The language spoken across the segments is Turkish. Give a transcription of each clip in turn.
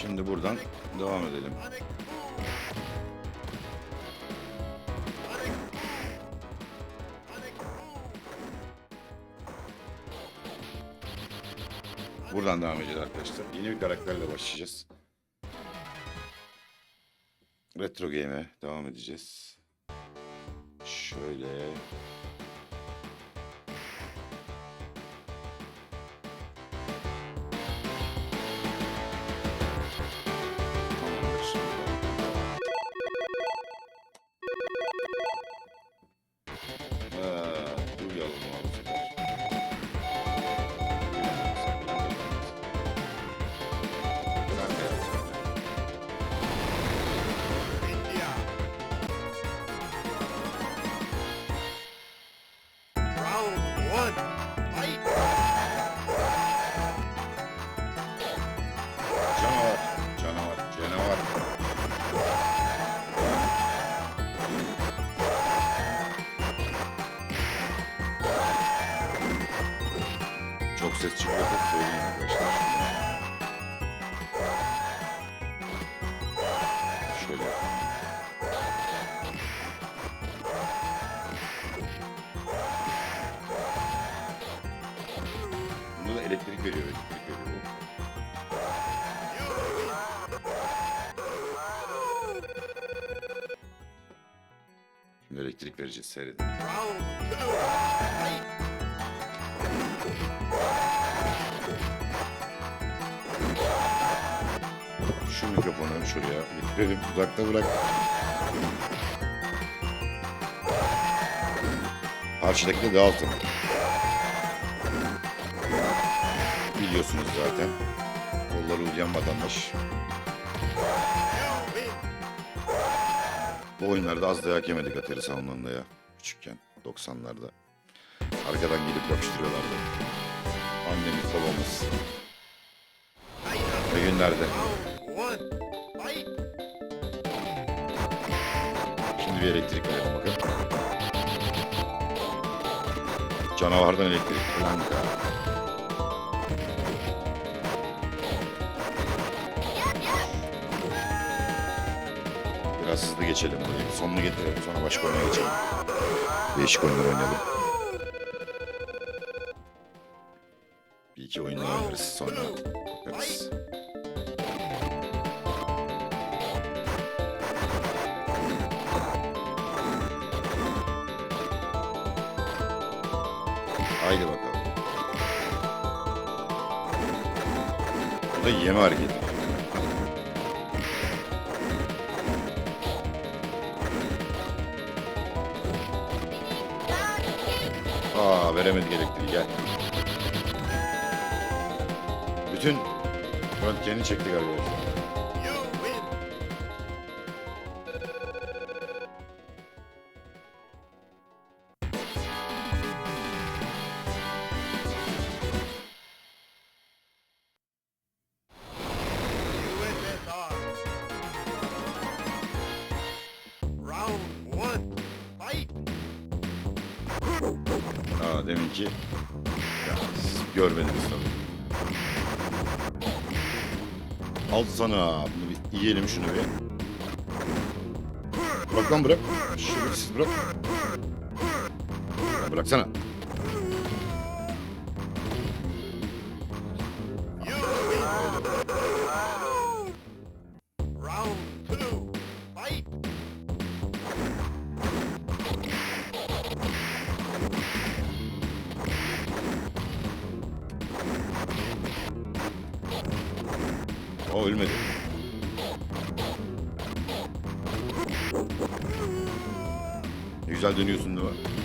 Şimdi buradan devam edelim. Buradan devam edeceğiz arkadaşlar. Yeni bir karakterle başlayacağız. Retro Game'e devam edeceğiz. Şöyle. Elektrik vereceğiz seyredin. Şu mikrofonu şuraya getirelim. Uzakta bırak. Karşıdaki de Dalton. Biliyorsunuz zaten. Kolları uzayan vatandaş. Bu oyunlarda az dayak yemedik Atari savunmanında ya. Küçükken. 90'larda. Arkadan gelip yapıştırıyorlardı. Annemiz babamız. Ne günlerde. Şimdi bir elektrik verelim bakın. Canavardan elektrik. Ya. Biraz hızlı geçelim burayı. Sonunu getirelim sonra başka oyuna geçelim. Değişik oyunlar oynayalım. Bir iki oyun daha oynarız sonra. Bakarız. Haydi bakalım. Bu da yeme hareketi. Gel. Bütün röntgeni çektik arkadaşlar. Sana bunu bir yiyelim şunu bir. Bırak lan bırak. Şerefsiz bırak. Ya bıraksana. Ölmedi. Güzel dönüyorsun değil mi?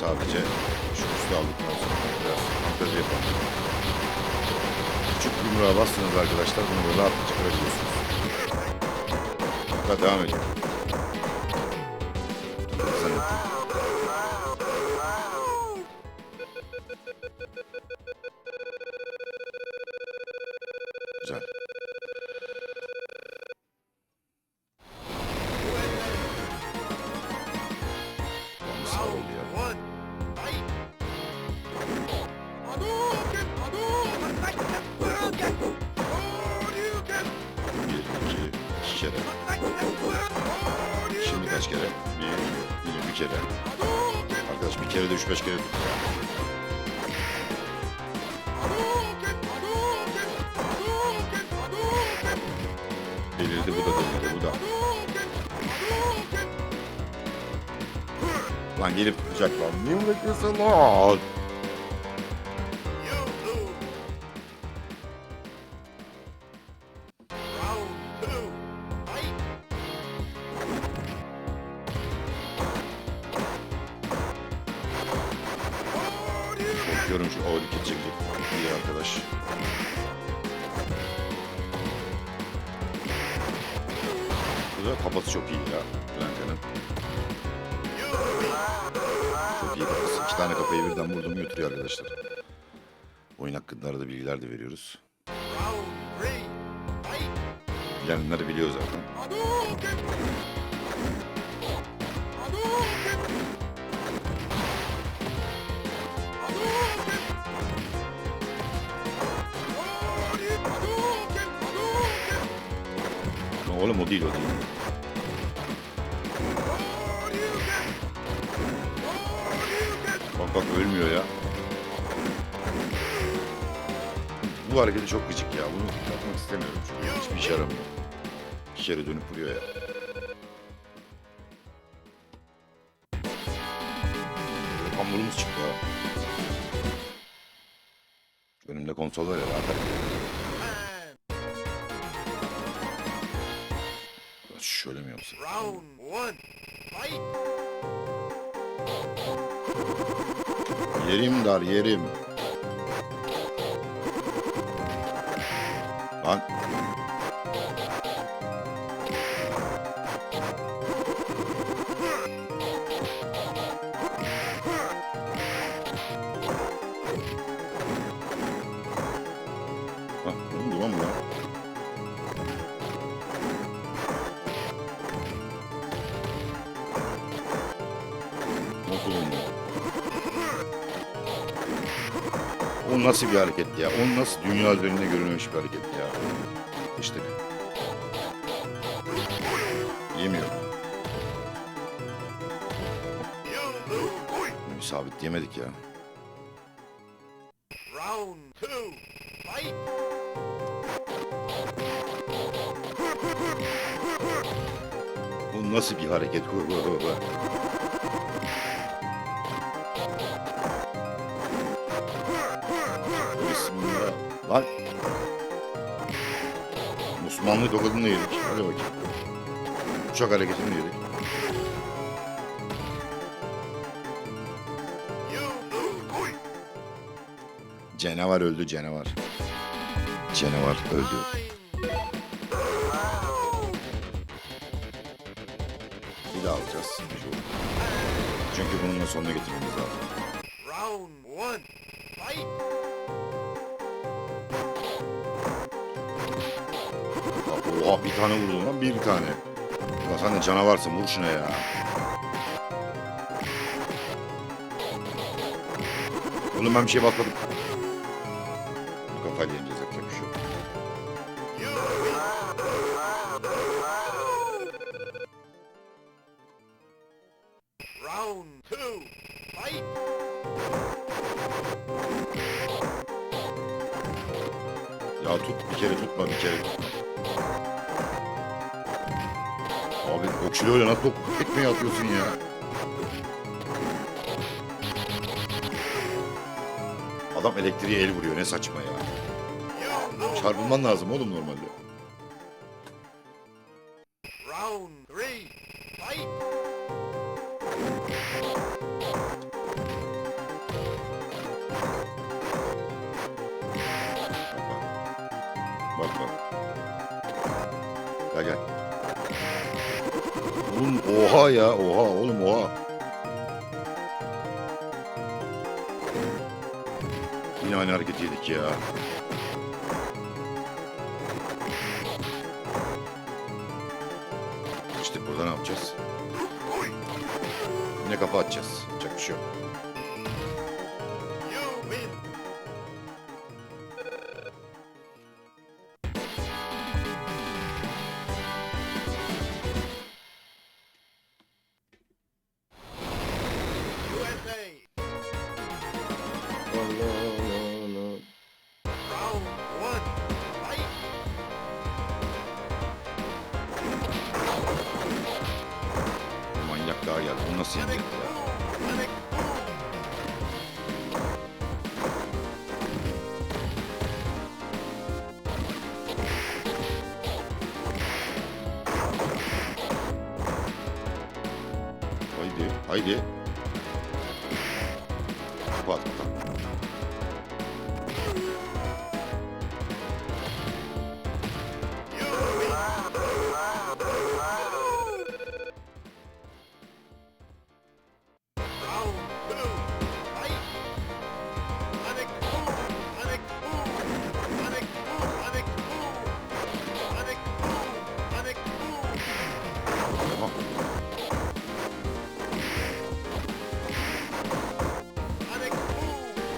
Sadece şu üstü aldıktan sonra biraz fantezi yapalım. Küçük yumruğa bastınız arkadaşlar bunu böyle rahatlıkla kırabiliyorsunuz. Hadi devam et. Belirdi bu da delirdi bu da. Lan gelip tutacak lan. Niye bırakıyorsun lan? Bilenler biliyor zaten. Ama oğlum o değil o değil. Bak bak ölmüyor ya. Bu hareketi çok gıcık ya. Bunu yapmak istemiyorum çünkü hiçbir işe yaramıyor. Kere dönüp vuruyor ya. Hamurumuz çıktı ha. Önümde konsol var ya rahat. Şöyle mi yapsam? Round one. Fight. Yerim dar yerim. Nasıl bir hareket ya? O nasıl dünya üzerinde görülmemiş bir hareket ya? İşte. Yemiyor. You lose. Bir sabit yemedik ya. Round two. Fight. Bu nasıl bir hareket? Lan. Osmanlı tokadını yedik. Hadi bakayım. Uçak hareketini yedik. Canavar öldü canavar. Canavar öldü. Bir daha alacağız. Çünkü bununla sonuna getirmemiz lazım. Oha bir tane vurdum lan bir tane. Ulan sen de canavarsın vur şuna ya. Oğlum ben bir şey basmadım. Ekmeği atıyorsun ya? Adam elektriğe el vuruyor ne saçma ya. Çarpılman lazım oğlum normalde. Round three. Fight. Oğlum oha ya oha oğlum oha. Yine aynı hareketi yedik ya. İşte burada ne yapacağız? Yine kafa atacağız. Yapacak bir şey yok. Manyak daha geldi. Bunu nasıl yenecek ya?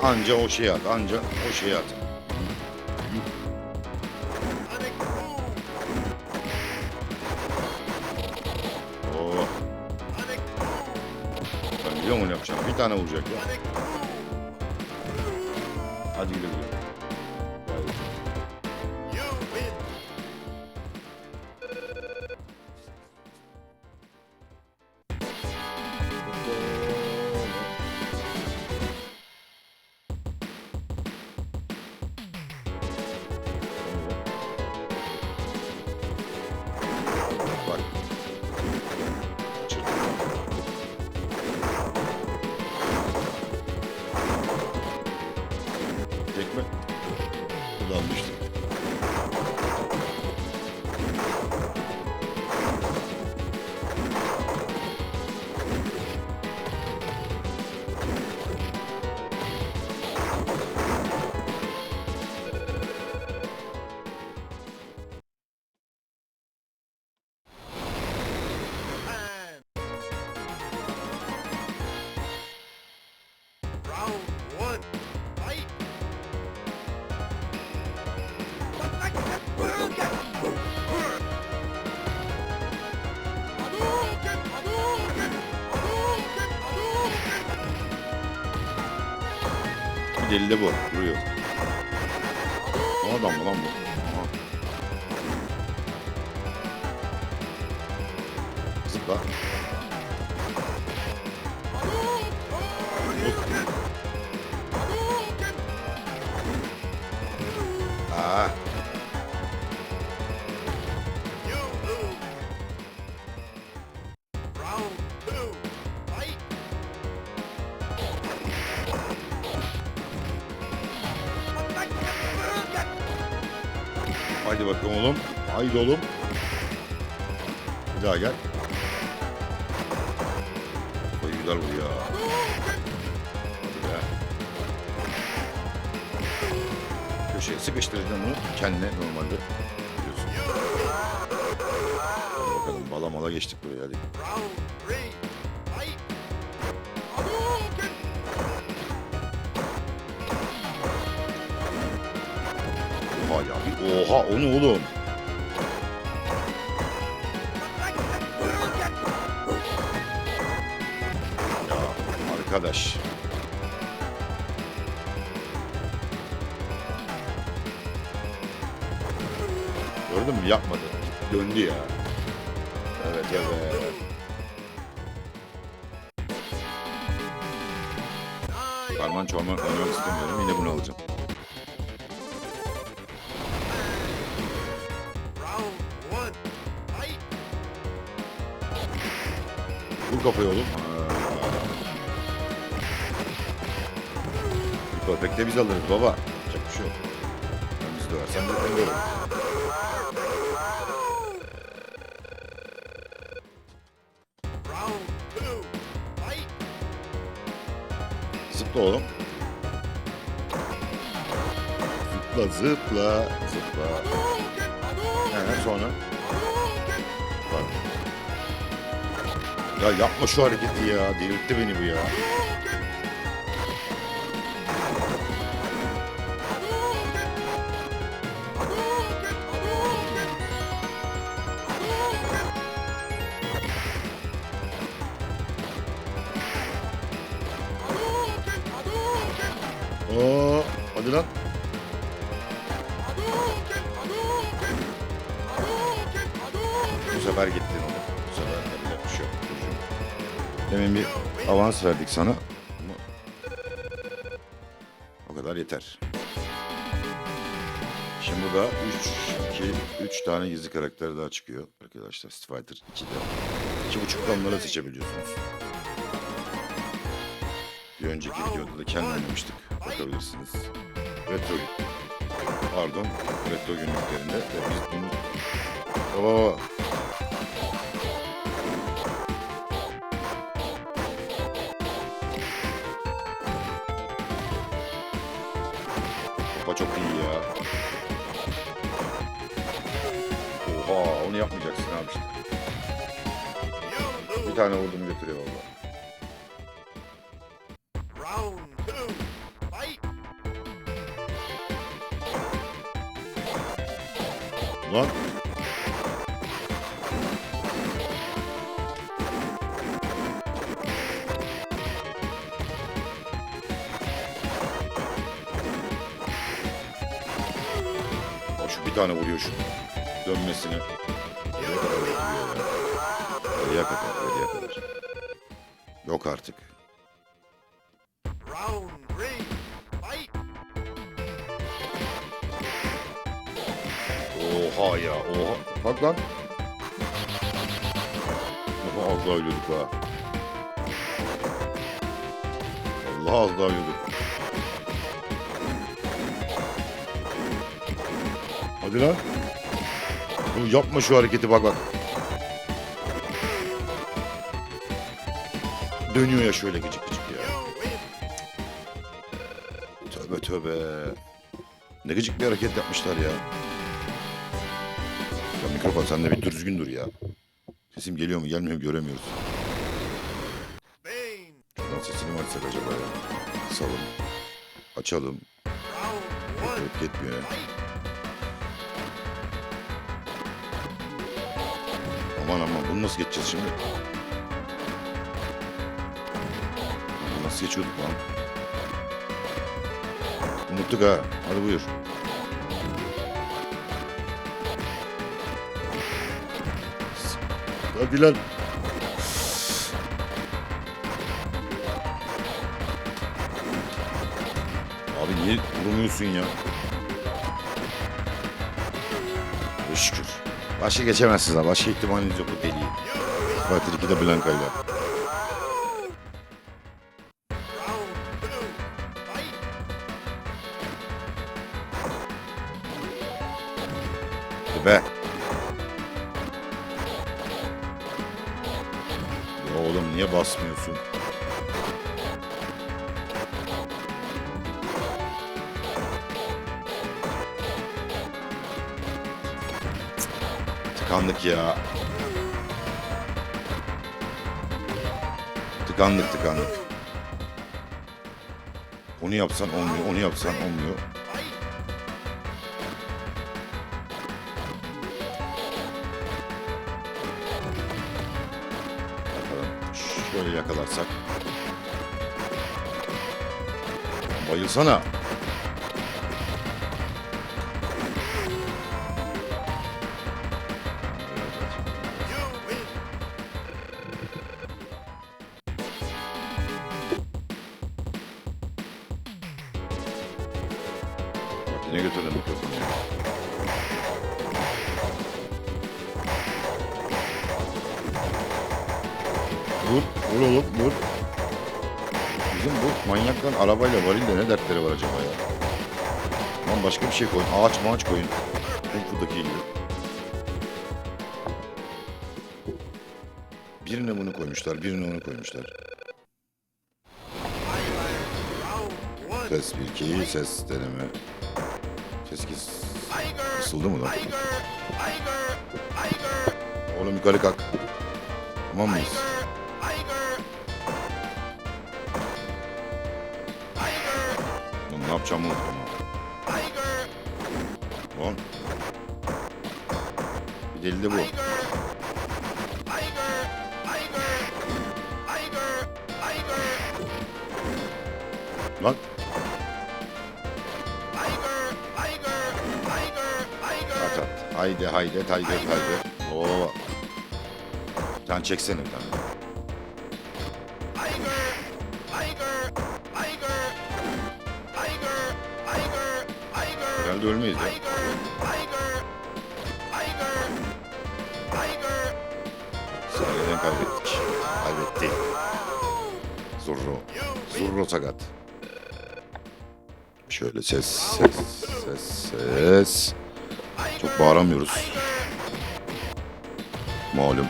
Anca o şeyi at, anca o şeyi at. Oo, ben biliyorum onu yapacağım. Bir tane vuracak ya. Deli de bu. Vuruyor. O adam mı lan bu? Aha. Zıpla. Aa, Haydi oğlum. Bir daha gel. Oy güzel vuruyor. Hadi be. Köşeye sıkıştıracaksın bunu. Kendine normalde. Biliyorsun. Hadi bakalım bala mala geçtik buraya hadi. Oha ya. Oha o ne oğlum? Arkadaş. Gördün mü? Yapmadı. Döndü ya. Evet evet. Karman çorman oynamak istemiyorum. Yine bunu alacağım. Vur kafayı oğlum. Perfect'te biz alırız baba. Yapacak bir şey yok. Biz döversen de ben döverim. Zıpla oğlum. Zıpla zıpla zıpla. Yani sonra. Bak. Ya yapma şu hareketi ya. Delirtti beni bu ya. Oo, hadi lan. Bu sefer gittin onu. Bu sefer yapacak bir şey yok. Demin bir avans verdik sana. Ama O kadar yeter. Şimdi burada 3, 2, 3 tane gizli karakter daha çıkıyor arkadaşlar. Street Fighter 2'de. 2.5'da onları seçebiliyorsunuz. Bir önceki videoda da kendi oynamıştık. Bakabilirsiniz. Retro Pardon. Retro günlüklerinde. Ve biz bunu... Oo. Topa çok iyi ya. Oha onu yapmayacaksın abi işte. Bir tane vurdum götürüyor valla. Ulan. O şu bir tane vuruyor şu dönmesine. Nereye kadar vuruyor ya? Nereye kadar, nereye kadar? Yok artık. Bak lan. Oha az daha ölüyorduk ha. Allah az daha ölüyorduk. Hadi lan. Oğlum yapma şu hareketi bak bak. Dönüyor ya şöyle gıcık gıcık ya. Win. Tövbe tövbe. Ne gıcık bir hareket yapmışlar ya. Mikrofon sen de bir düzgün dur ya. Sesim geliyor mu gelmiyor mu göremiyoruz. Şuradan sesini mi açsak acaba ya? Salın. Açalım. Yok yetmiyor ya. Aman aman bunu nasıl geçeceğiz şimdi? Bunu nasıl geçiyorduk lan? Unuttuk ha. Hadi buyur. Hadi lan. Abi niye vurmuyorsun ya? Şükür. Başka geçemezsiniz ha. Başka ihtimaliniz yok bu deliği. Fatih 2'de Blanka'yla. Tıkandık ya. Tıkandık tıkandık. Onu yapsan olmuyor, onu yapsan olmuyor. Bakalım şöyle yakalarsak. Bayılsana. Vur, vur oğlum, vur. Bizim bu manyakların arabayla varilde ne dertleri var acaba ya? Lan başka bir şey koyun, ağaç mağaç koyun. Kung Fu'daki gibi. Birine bunu koymuşlar, birine onu koymuşlar. Ses 1 2 ses deneme. Ses kes. Tiger, Kısıldı mı lan? Oğlum yukarı kalk. Tamam mıyız? Yapacağımı unuttum Lan. Bir deli de bu. Lan. At at. Haydi haydi haydi haydi. Oo. Sen çeksene bir tane. Herhalde ölmeyiz ya. Saniyeden kaybettik. Kaybetti. Zorro. Zorro sakat. Şöyle ses ses ses ses. Çok bağıramıyoruz. Malum.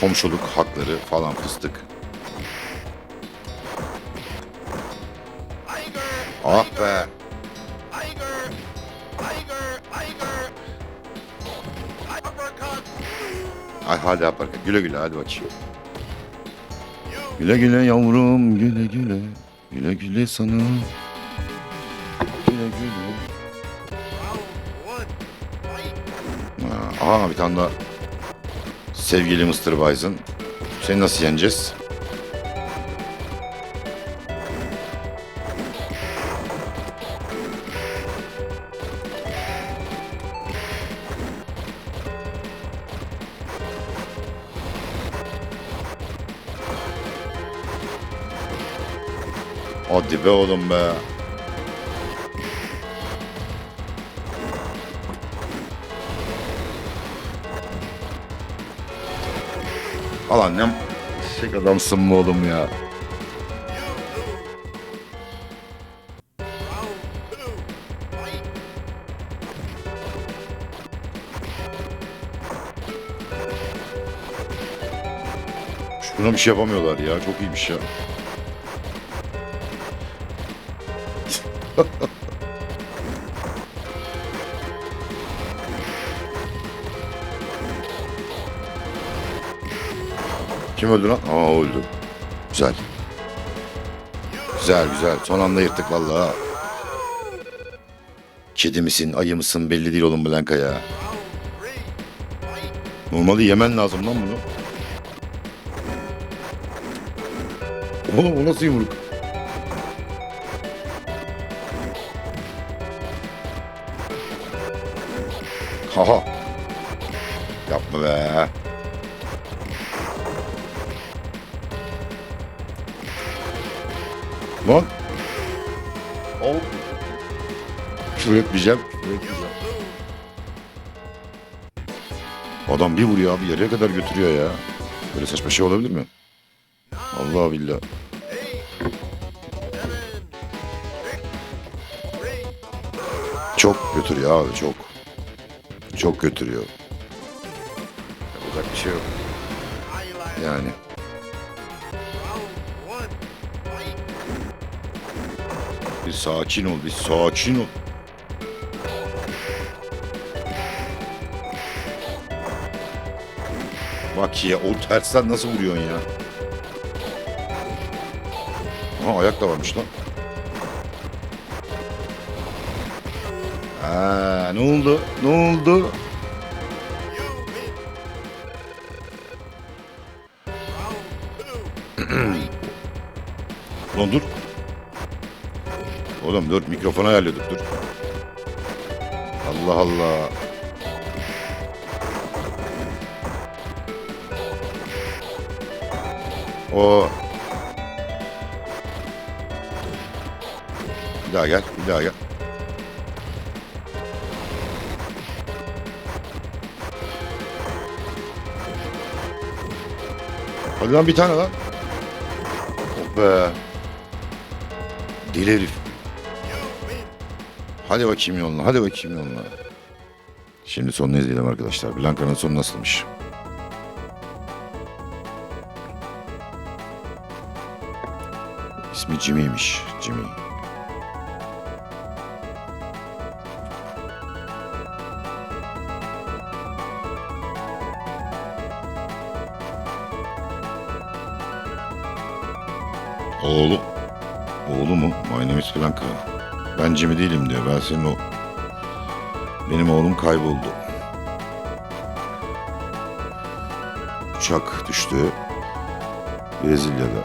Komşuluk hakları falan fıstık. Ah be. Ay hadi yaparken. Güle güle hadi bakayım. Güle güle yavrum güle güle. Güle güle sana. Güle güle. Aha bir tane daha. Sevgili Mr. Bison. Seni nasıl yeneceğiz? Hadi be oğlum be. Al annem. Eşek adamsın mı oğlum ya? Şuna bir şey yapamıyorlar ya. Çok iyiymiş ya. Kim öldü lan? Aa öldü. Güzel. Güzel güzel. Son anda yırttık vallahi. Kedi misin, ayı mısın belli değil oğlum Blanka ya. Normalde yemen lazım lan bunu. Oğlum o nasıl yumruk? Haha. Yapma be. Lan. Ol. Küfür etmeyeceğim. Küfür etmeyeceğim. Adam bir vuruyor abi yarıya kadar götürüyor ya. Böyle saçma şey olabilir mi? Allah billah. Çok götürüyor abi çok. Çok götürüyor. Yapacak bir şey yok. Yani. Bir sakin ol, bir sakin ol. Bak ya o tersten nasıl vuruyorsun ya? Aha ayak da varmış lan. Ha, ne oldu? Ne oldu? Lan dur. Oğlum dur mikrofonu ayarlıyorduk dur. Allah Allah. O. Bir daha gel, bir daha gel. Hadi lan bir tane lan. Oh be. Deli herif. Hadi bakayım yoluna, hadi bakayım yoluna. Şimdi sonunu izleyelim arkadaşlar. Blanka'nın sonu nasılmış? İsmi Jimmy'ymiş. Jimmy. Oğlu. Oğlu mu? My name is Blanca. Ben Jimmy değilim diyor. Ben senin o... Benim oğlum kayboldu. Uçak düştü. Brezilya'da.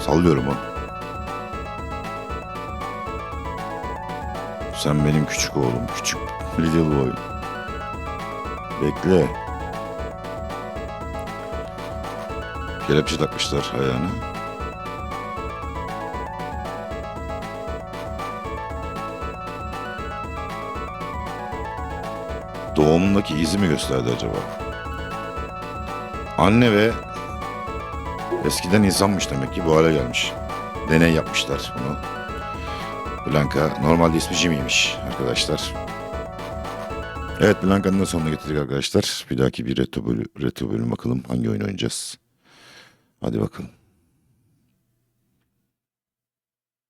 Sallıyorum ha. Sen benim küçük oğlum. Küçük little boy. Bekle. Kelepçe takmışlar ayağına. Doğumundaki izi mi gösterdi acaba? Anne ve eskiden insanmış demek ki bu hale gelmiş. Deney yapmışlar bunu. Blanka normalde ismi Jimmy'ymiş arkadaşlar. Evet Blanka'nın da sonuna getirdik arkadaşlar. Bir dahaki bir retro, bölü, retro bölüm bakalım hangi oyun oynayacağız. Hadi bakalım.